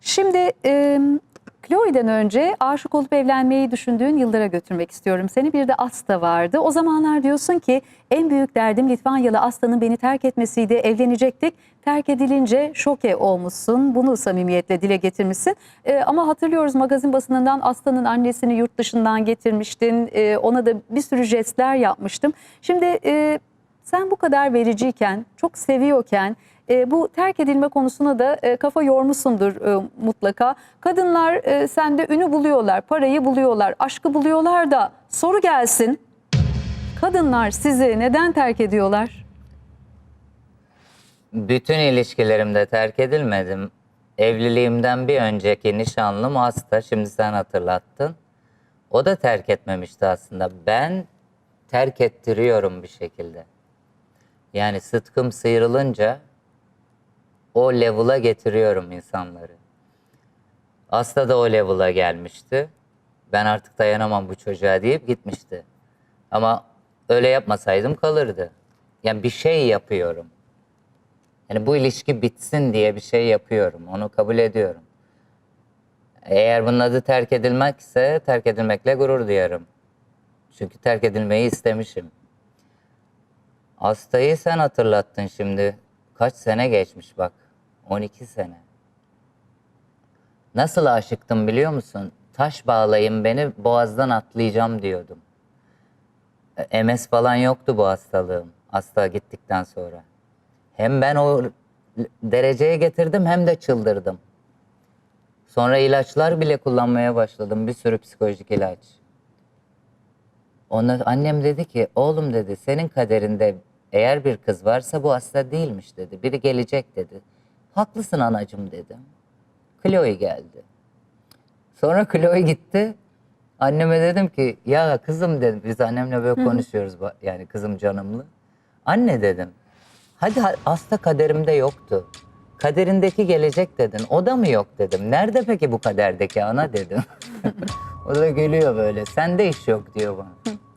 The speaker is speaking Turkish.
Şimdi e, Chloe'den önce aşık olup evlenmeyi düşündüğün yıllara götürmek istiyorum seni. Bir de Asta vardı. O zamanlar diyorsun ki en büyük derdim Litvanyalı Asta'nın beni terk etmesiydi. Evlenecektik. Terk edilince şoke olmuşsun. Bunu samimiyetle dile getirmişsin. E, ama hatırlıyoruz magazin basınından Asta'nın annesini yurt dışından getirmiştin. E, ona da bir sürü jestler yapmıştım. Şimdi e, sen bu kadar vericiyken, çok seviyorken e, bu terk edilme konusuna da e, kafa yormuşsundur e, mutlaka. Kadınlar e, sende ünü buluyorlar, parayı buluyorlar, aşkı buluyorlar da soru gelsin. Kadınlar sizi neden terk ediyorlar? Bütün ilişkilerimde terk edilmedim. Evliliğimden bir önceki nişanlım hasta. Şimdi sen hatırlattın. O da terk etmemişti aslında. Ben terk ettiriyorum bir şekilde. Yani sıtkım sıyrılınca o level'a getiriyorum insanları. Asta da o level'a gelmişti. Ben artık dayanamam bu çocuğa deyip gitmişti. Ama öyle yapmasaydım kalırdı. Yani bir şey yapıyorum. Yani bu ilişki bitsin diye bir şey yapıyorum. Onu kabul ediyorum. Eğer bunun adı terk edilmek ise terk edilmekle gurur duyarım. Çünkü terk edilmeyi istemişim. Hastayı sen hatırlattın şimdi. Kaç sene geçmiş bak. 12 sene. Nasıl aşıktım biliyor musun? Taş bağlayın beni boğazdan atlayacağım diyordum. E, MS falan yoktu bu hastalığım. Hasta gittikten sonra. Hem ben o dereceye getirdim hem de çıldırdım. Sonra ilaçlar bile kullanmaya başladım. Bir sürü psikolojik ilaç. Ona, annem dedi ki oğlum dedi senin kaderinde eğer bir kız varsa bu hasta değilmiş dedi. Biri gelecek dedi. Haklısın anacım dedim. Chloe geldi. Sonra Chloe gitti. Anneme dedim ki ya kızım dedim. Biz annemle böyle konuşuyoruz yani kızım canımlı. Anne dedim. Hadi ha- hasta kaderimde yoktu. Kaderindeki gelecek dedin. O da mı yok dedim. Nerede peki bu kaderdeki ana dedim. o da gülüyor böyle. Sende iş yok diyor bana.